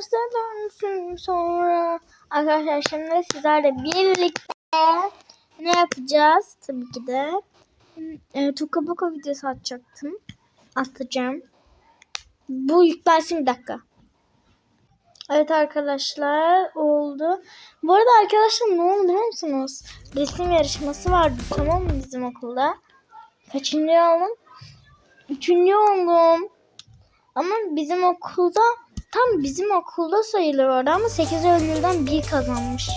terse dönsün sonra. Arkadaşlar şimdi sizlerle birlikte ne yapacağız? Tabii ki de e, Tuka Boka videosu atacaktım. Atacağım. Bu yüklensin bir dakika. Evet arkadaşlar oldu. Bu arada arkadaşlar ne oldu biliyor musunuz? Resim yarışması vardı tamam mı bizim okulda? Kaçıncı oldum? Üçüncü oldum. Ama bizim okulda tam bizim okulda sayılır orada ama 8 Eylül'den bir kazanmış.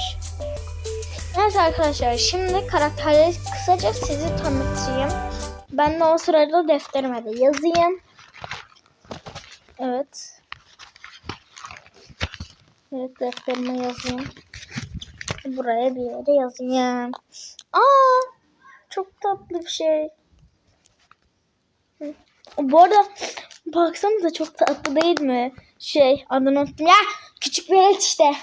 Evet arkadaşlar şimdi karakterleri kısaca sizi tanıtayım. Ben de o sırada defterime de yazayım. Evet. Evet defterime yazayım. Buraya bir yere yazayım. Aa, çok tatlı bir şey. Bu arada baksanıza çok tatlı değil mi? Şey adını unuttum. Ya küçük bir velet işte.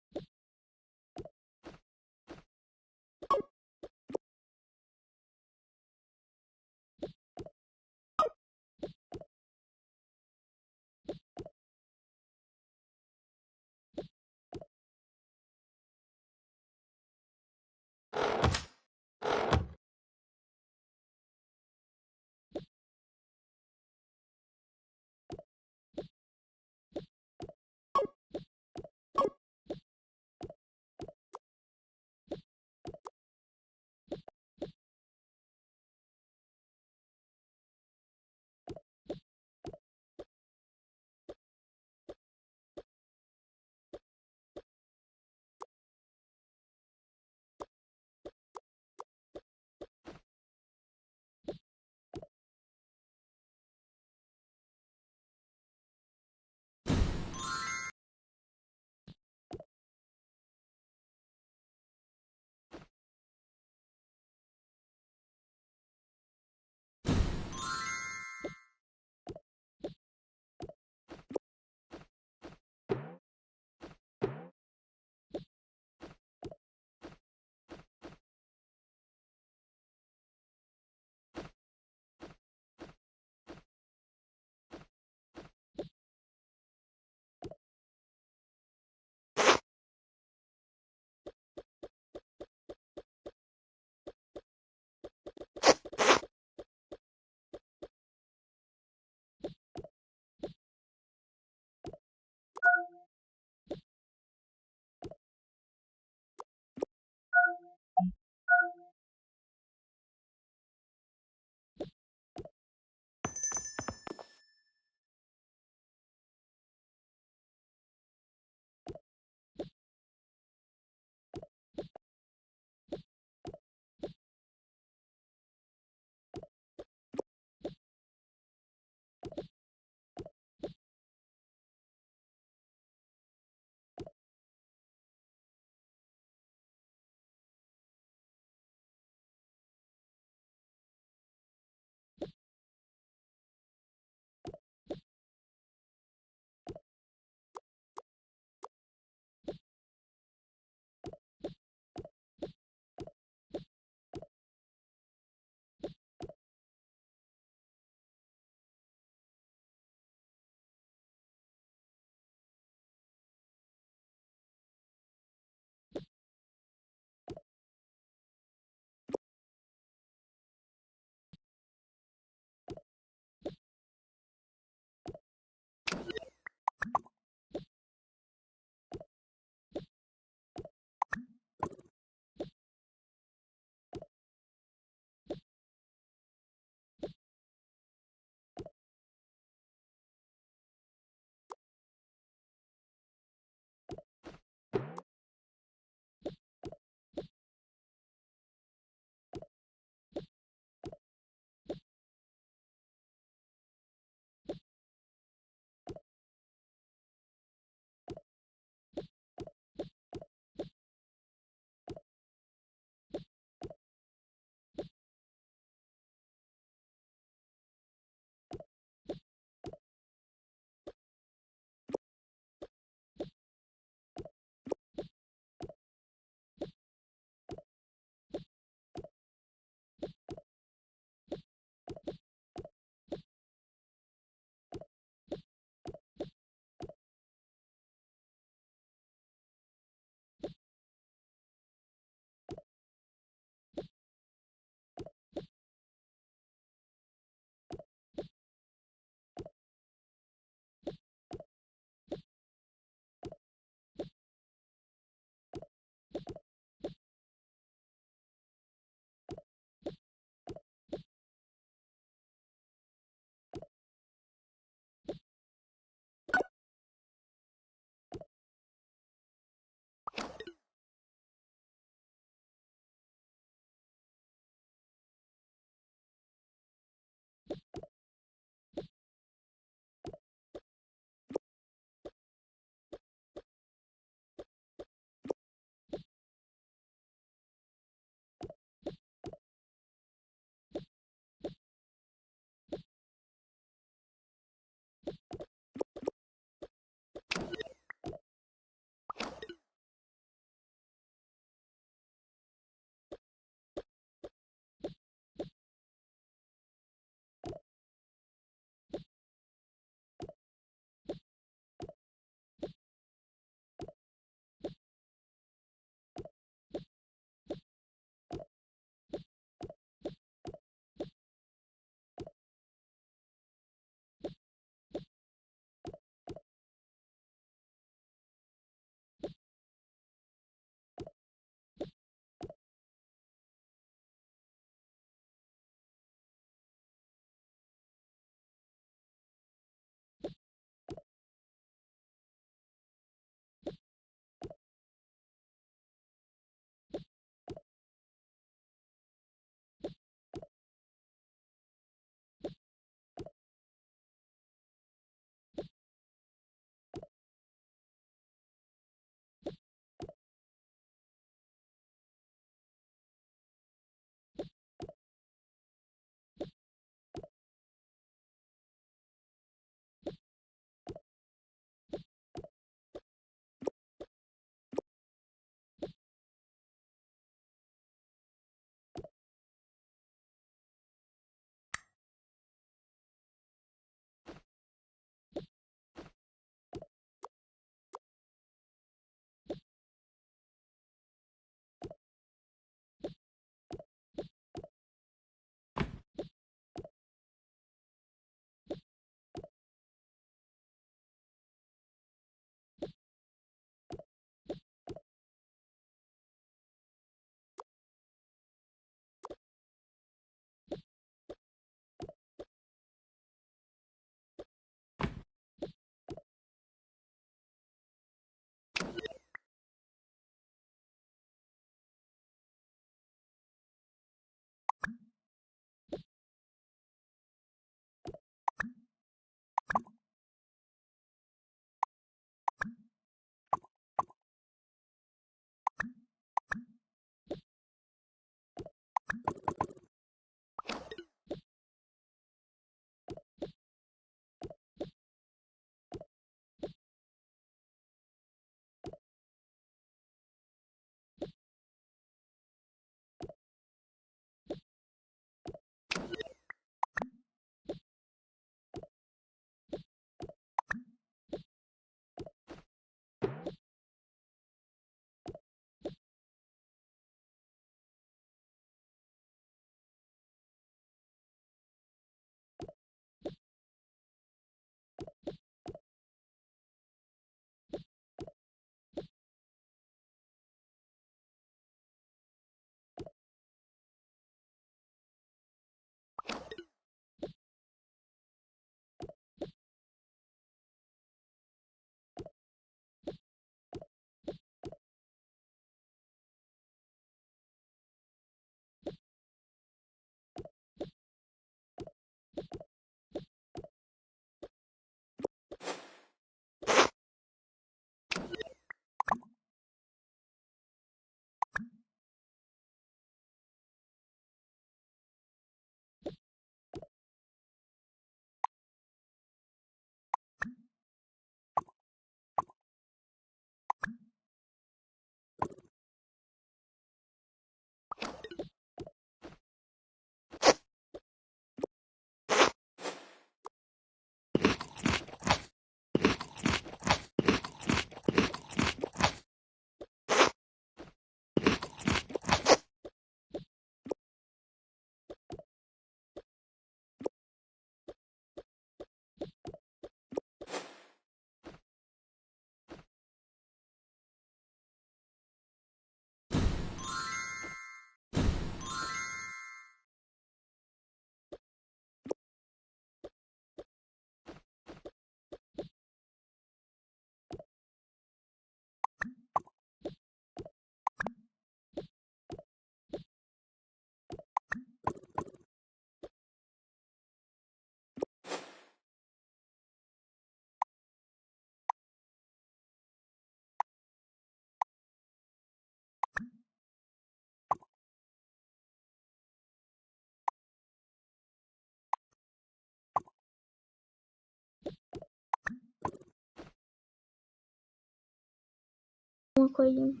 Ama koyayım.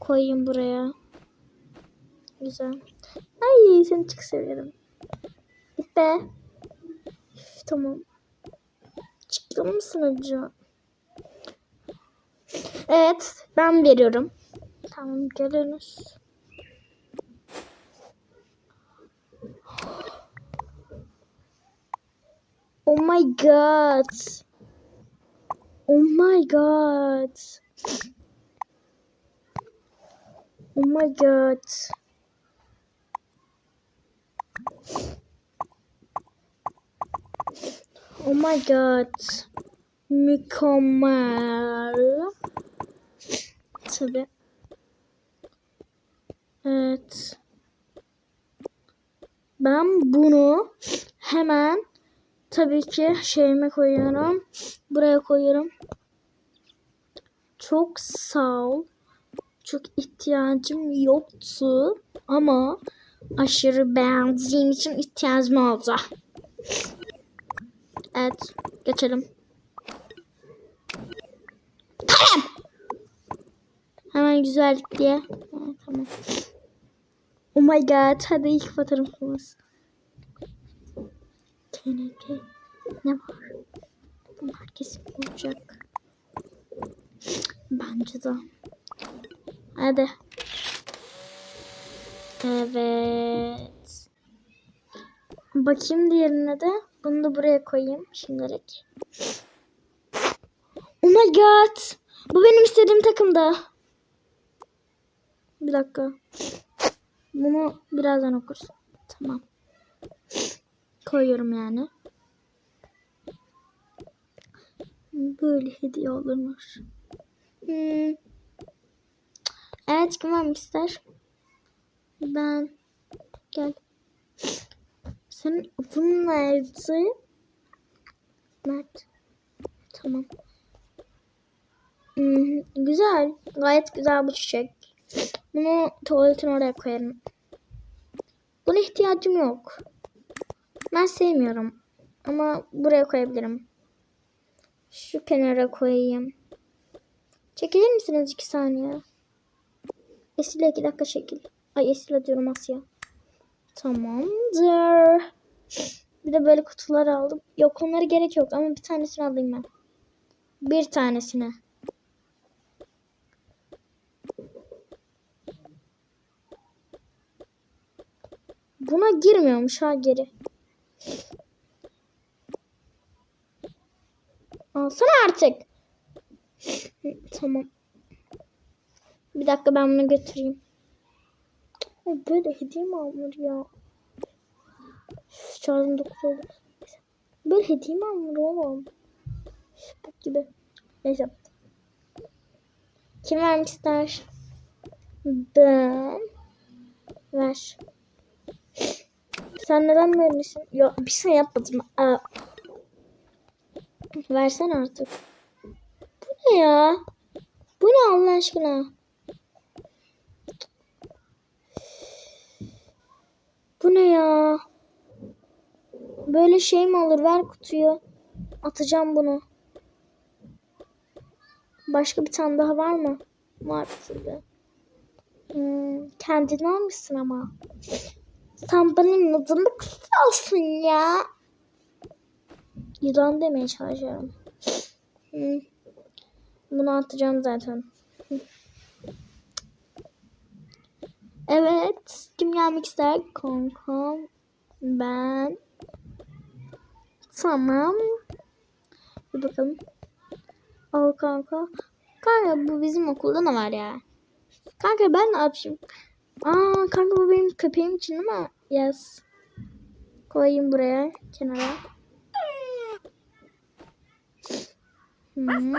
Koyayım buraya. Güzel. Ay seni çok seviyorum. Git be. Üf, tamam. Çıktı mısın acaba? Evet ben veriyorum. Tamam geliyoruz. Oh my god. Oh my god. Oh my god. Oh my god. Mükemmel. Tabii. Evet. Ben bunu hemen tabii ki şeyime koyuyorum. Buraya koyuyorum. Çok sağ ol. Çok ihtiyacım yoktu ama aşırı beğendiğim için ihtiyacım oldu. Evet, geçelim. Tamam. Hemen güzellik diye. Tamam. Oh my god, hadi ilk fotoğrafımız. TNT. Ne var? Bunlar kesin olacak. Bence de. Hadi. Evet. Bakayım diğerine de. Bunu da buraya koyayım şimdilik. Oh my god. Bu benim istediğim takımda. Bir dakika. Bunu birazdan okursun. Tamam. Koyuyorum yani. Böyle hediye olurmuş. Hmm. Evet kim varmış ister? Ben. Gel. Senin adın nerede? Mert. Tamam. Hmm, güzel. Gayet güzel bu çiçek. Bunu tuvaletin oraya koyarım. Buna ihtiyacım yok. Ben sevmiyorum. Ama buraya koyabilirim. Şu kenara koyayım. Çekilir misiniz iki saniye? Esile iki dakika çekil. Ay Esile diyorum Asya. Tamamdır. Bir de böyle kutular aldım. Yok onlara gerek yok ama bir tanesini alayım ben. Bir tanesini. Buna girmiyormuş ha geri. Alsana artık. Tamam. Bir dakika ben bunu götüreyim. Ay böyle hediye mi alınır ya? Şarjım 9 oldu. Böyle hediye mi alınır oğlum? Bok gibi. Neyse. Kim vermek ister? Ben. Ver. Sen neden böylesin? Yok bir şey yapmadım. Aa. Versen artık. Ya? Bu ne Allah aşkına? Bu ne ya? Böyle şey mi olur? Ver kutuyu. Atacağım bunu. Başka bir tane daha var mı? Var tabii. Hmm, kendini almışsın ama. Sen benim adımı kısıyorsun ya. Yılan demeye çalışıyorum. Hmm. Bunu atacağım zaten. Evet. Kim gelmek ister? Kankam. Ben. Tamam. Bir bakalım. Al kanka. Kanka bu bizim okulda ne var ya? Kanka ben ne yapayım? Aa kanka bu benim köpeğim için ama yes. Koyayım buraya kenara. Hmm.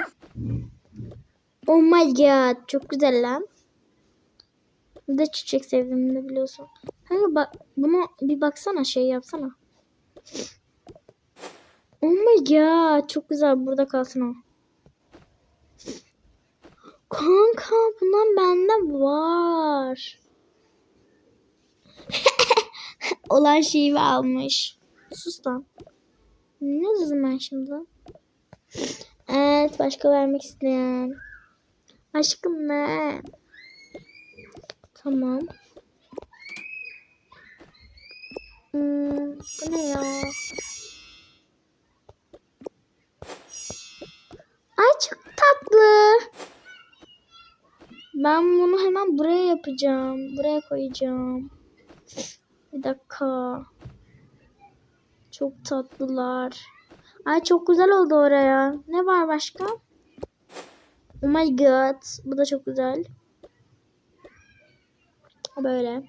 Oh my god çok güzel lan. Bir de çiçek sevdiğimi de biliyorsun. Kanka bak bunu bir baksana şey yapsana. Oh my god çok güzel burada kalsın o. Kanka bundan bende var. Olan şeyi almış. Sus lan. Ne dedim ben şimdi? Evet başka vermek isteyen. Aşkım ne? Tamam. Hmm, bu ne ya? Ay çok tatlı. Ben bunu hemen buraya yapacağım. Buraya koyacağım. Bir dakika. Çok tatlılar. Ay çok güzel oldu oraya. Ne var başka? Oh my god. Bu da çok güzel. Böyle.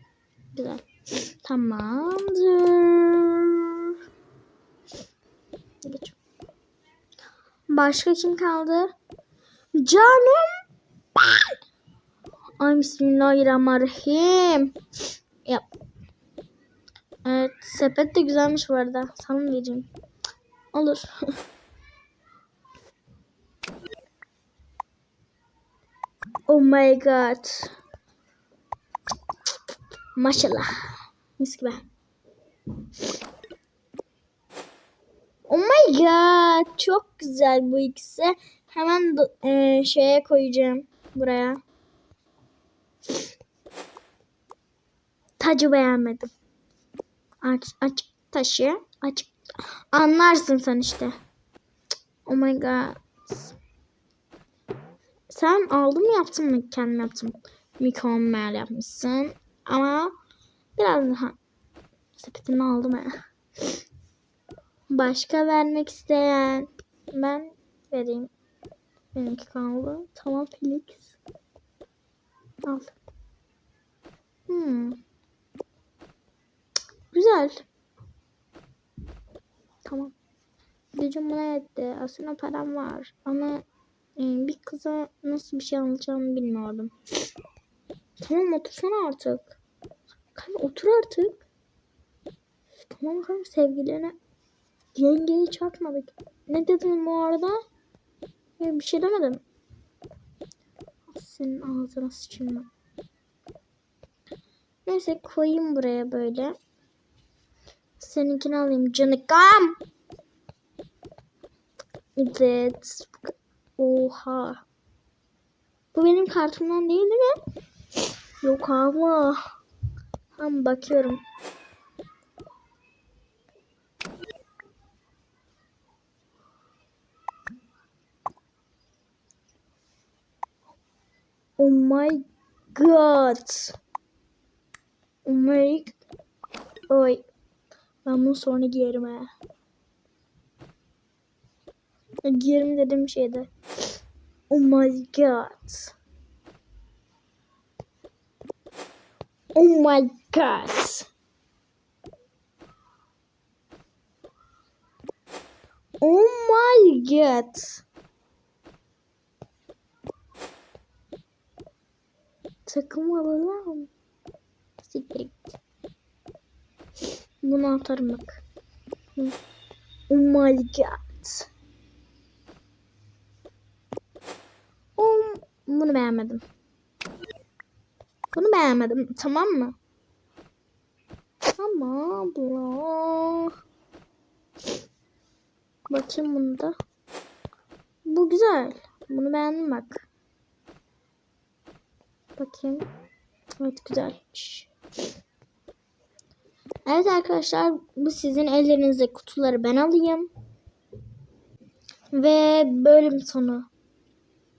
Güzel. Tamamdır. Başka kim kaldı? Canım. Ay bismillahirrahmanirrahim. Yap. Evet sepet de güzelmiş bu arada. Sana vereyim? Olur. oh my god. Maşallah. Mis gibi. Oh my god. Çok güzel bu ikisi. Hemen e, şeye koyacağım. Buraya. Tacı beğenmedim. Aç, açık taşı. Açık. Anlarsın sen işte. Oh my god. Sen aldın mı yaptın mı? Kendim yaptım. Mükemmel yapmışsın. Ama biraz daha sepetini aldım ya. Başka vermek isteyen ben vereyim. Benimki kaldı. Tamam Felix. Al. Hmm. Güzel. Tamam. Gücüm buna yetti. Aslında param var. Ama bir kıza nasıl bir şey alacağımı bilmiyordum. Tamam otursana artık. Kanka otur artık. Tamam kanka sevgiline. Yengeyi çarpmadık. Ne dedin bu arada? Ya bir şey demedim. Senin ağzına sıçayım ben. Neyse koyayım buraya böyle. Seninkini alayım canıkam. Evet. Oha. Bu benim kartımdan değil mi? Yok ama. Tam bakıyorum. Oh my god. Oh my Oy. Ben bunu sonra giyerim ha. Giyerim dedim şeyde. Oh my god. Oh my god. Oh my god. Takım alalım. Siktir git. Bunu atarım bak. Oh my god. Oh, bunu beğenmedim. Bunu beğenmedim. Tamam mı? Tamam bro. Bakayım bunu da. Bu güzel. Bunu beğendim bak. Bakayım. Evet güzelmiş. Evet arkadaşlar bu sizin ellerinize kutuları ben alayım. Ve bölüm sonu.